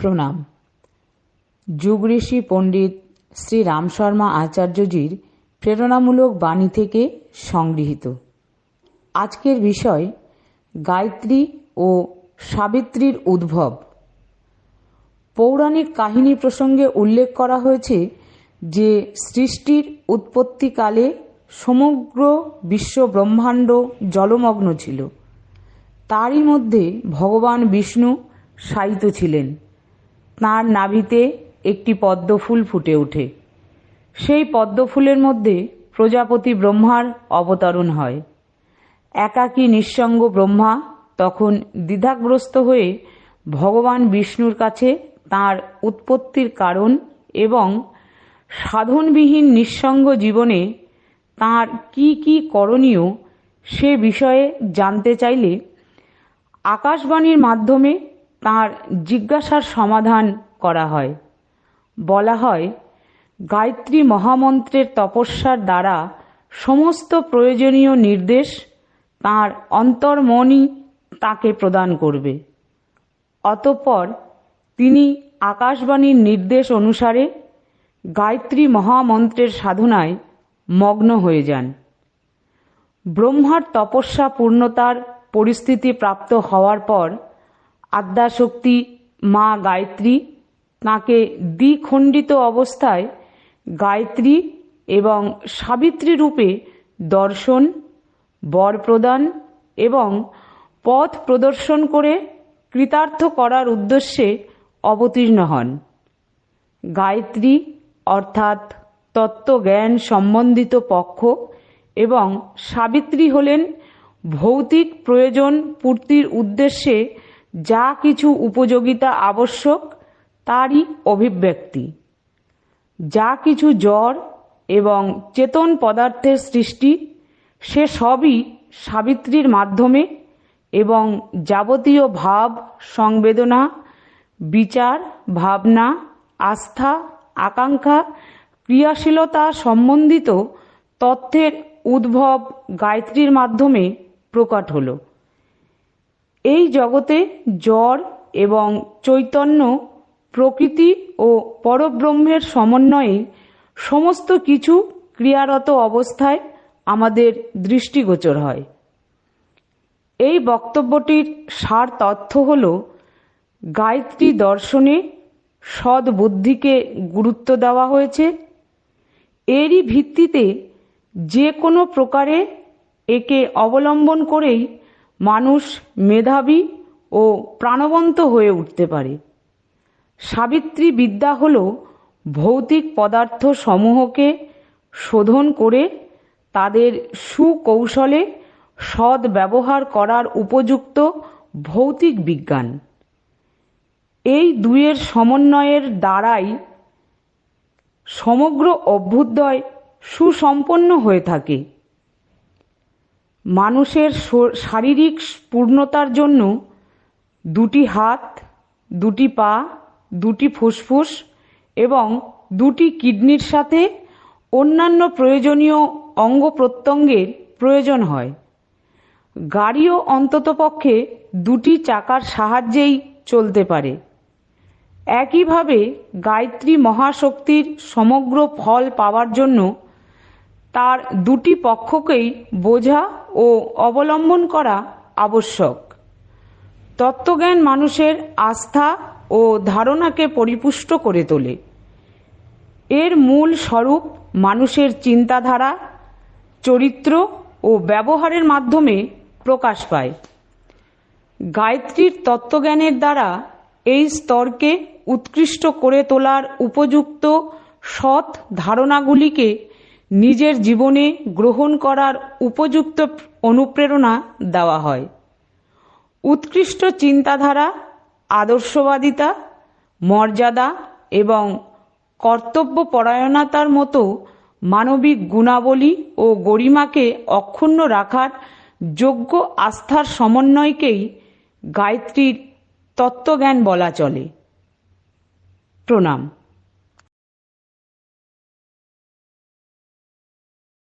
প্রণাম। যুগ ঋষি পণ্ডিত শ্রী রাম শর্মা আচার্যজির প্রেরণামূলক বাণী থেকে সংগৃহীত। আজকের বিষয়, গায়ত্রী ও সাবিত্রীর উদ্ভব। পৌরাণিক কাহিনী প্রসঙ্গে উল্লেখ করা হয়েছে যে, সৃষ্টির উৎপত্তিকালে সমগ্র বিশ্ব ব্রহ্মাণ্ড জলমগ্ন ছিল। তারই মধ্যে ভগবান বিষ্ণু শায়িত ছিলেন। তাঁর নাভিতে একটি পদ্মফুল ফুটে ওঠে। সেই পদ্মফুলের মধ্যে প্রজাপতি ব্রহ্মার অবতরণ হয়। একাকী নিঃসঙ্গ ব্রহ্মা তখন দ্বিধাগ্রস্ত হয়ে ভগবান বিষ্ণুর কাছে তার উৎপত্তির কারণ এবং সাধনবিহীন নিঃসঙ্গ জীবনে তার কি কি করণীয় সে বিষয়ে জানতে চাইলে আকাশবাণীর মাধ্যমে তার জিজ্ঞাসার সমাধান করা হয়। বলা হয়, গায়ত্রী মহামন্ত্রের তপস্যার দ্বারা সমস্ত প্রয়োজনীয় নির্দেশ তাঁর অন্তর্মনই তাকে প্রদান করবে। অতঃপর তিনি আকাশবাণীর নির্দেশ অনুসারে গায়ত্রী মহামন্ত্রের সাধনায় মগ্ন হয়ে যান। ব্রহ্মার তপস্যা পূর্ণতার পরিস্থিতি প্রাপ্ত হওয়ার পর আদ্যাশক্তি মা গায়ত্রী। তাঁকে দ্বিখণ্ডিত অবস্থায় গায়ত্রী এবং সাবিত্রী রূপে দর্শন, বর প্রদান এবং পথ প্রদর্শন করে কৃতার্থ করার উদ্দেশ্যে অবতীর্ণ হন। গায়ত্রী অর্থাৎ তত্ত্বজ্ঞান সম্বন্ধিত পক্ষ এবং সাবিত্রী হলেন ভৌতিক প্রয়োজন পূর্তির উদ্দেশ্যে যা কিছু উপযোগিতা আবশ্যক, তারই অভিব্যক্তি। যা কিছু জ্বর এবং চেতন পদার্থের সৃষ্টি, সে সবই সাবিত্রীর মাধ্যমে এবং যাবতীয় ভাব, সংবেদনা, বিচার, ভাবনা, আস্থা, আকাঙ্ক্ষা, ক্রিয়াশীলতা সম্বন্ধিত তথ্যের উদ্ভব গায়ত্রীর মাধ্যমে প্রকট হল। এই জগতে জ্বর এবং চৈতন্য, প্রকৃতি ও পরব্রহ্মের সমন্বয়ে সমস্ত কিছু ক্রিয়ারত অবস্থায় আমাদের দৃষ্টিগোচর হয়। এই বক্তব্যটির সার তথ্য হল, গায়ত্রী দর্শনে সদ বুদ্ধিকে গুরুত্ব দেওয়া হয়েছে। এরই ভিত্তিতে যে কোনো প্রকারে একে অবলম্বন করেই মানুষ মেধাবী ও প্রাণবন্ত হয়ে উঠতে পারে। সাবিত্রী বিদ্যা হল ভৌতিক পদার্থ সমূহকে শোধন করে তাদের সুকৌশলে সদ ব্যবহার করার উপযুক্ত ভৌতিক বিজ্ঞান। এই দুয়ের সমন্বয়ের দ্বারাই সমগ্র অভ্যুদয় সুসম্পন্ন হয়ে থাকে। মানুষের শারীরিক পূর্ণতার জন্য দুটি হাত, দুটি পা, দুটি ফুসফুস এবং দুটি কিডনির সাথে অন্যান্য প্রয়োজনীয় অঙ্গ প্রত্যঙ্গের প্রয়োজন হয়। গাড়িও অন্ততপক্ষে দুটি চাকার সাহায্যেই চলতে পারে। একইভাবে গায়ত্রী মহাশক্তির সমগ্র ফল পাওয়ার জন্য তার দুটি পক্ষকেই বোঝা ও অবলম্বন করা আবশ্যক। তত্ত্বজ্ঞান মানুষের আস্থা ও ধারণাকে পরিপুষ্ট করে তোলে। এর মূল স্বরূপ মানুষের চিন্তাধারা, চরিত্র ও ব্যবহারের মাধ্যমে প্রকাশ পায়। গায়ত্রীর তত্ত্বজ্ঞানের দ্বারা এই স্তরকে উৎকৃষ্ট করে তোলার উপযুক্ত সৎ ধারণাগুলিকে নিজের জীবনে গ্রহণ করার উপযুক্ত অনুপ্রেরণা দেওয়া হয়। উৎকৃষ্ট চিন্তাধারা, আদর্শবাদিতা, মর্যাদা এবং কর্তব্যপরায়ণতার মতো মানবিক গুণাবলী ও গরিমাকে অক্ষুণ্ণ রাখার যোগ্য আস্থার সমন্বয়কেই গায়ত্রীর তত্ত্বজ্ঞান বলা চলে। প্রণাম।